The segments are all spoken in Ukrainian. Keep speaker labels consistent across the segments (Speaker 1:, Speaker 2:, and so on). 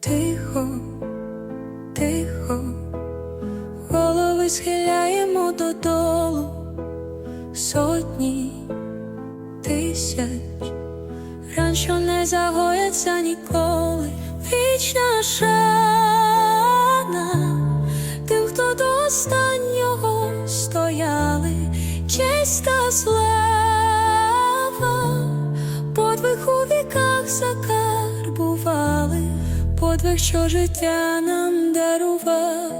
Speaker 1: Тихо, тихо, голови схиляємо додолу. Сотні тисяч, ран, не загояться ніколи, вічна шана тим, хто до закарбували, подвиг, що життя нам дарував.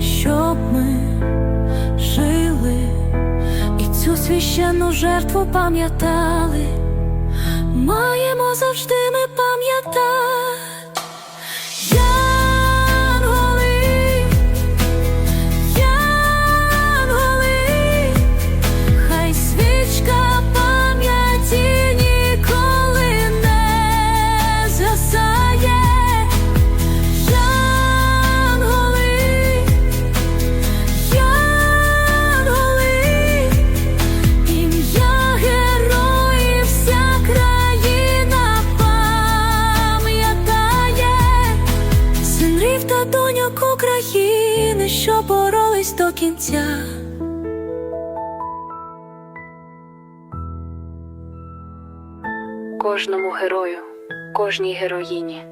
Speaker 1: щоб ми жили і цю священну жертву пам'ятали. Маємо завжди ми пам'ятати. Та доньок України, що боролись до кінця.
Speaker 2: Кожному герою, кожній героїні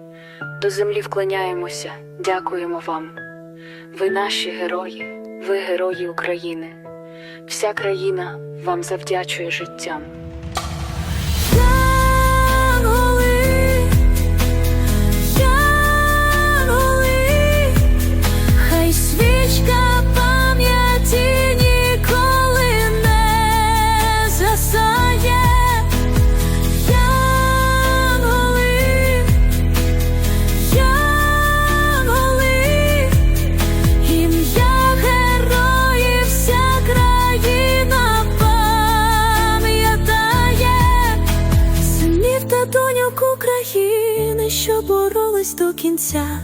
Speaker 2: до землі вклоняємося, дякуємо вам. Ви наші герої, ви герої України. Вся країна вам завдячує життям.
Speaker 1: України, що боролись до кінця.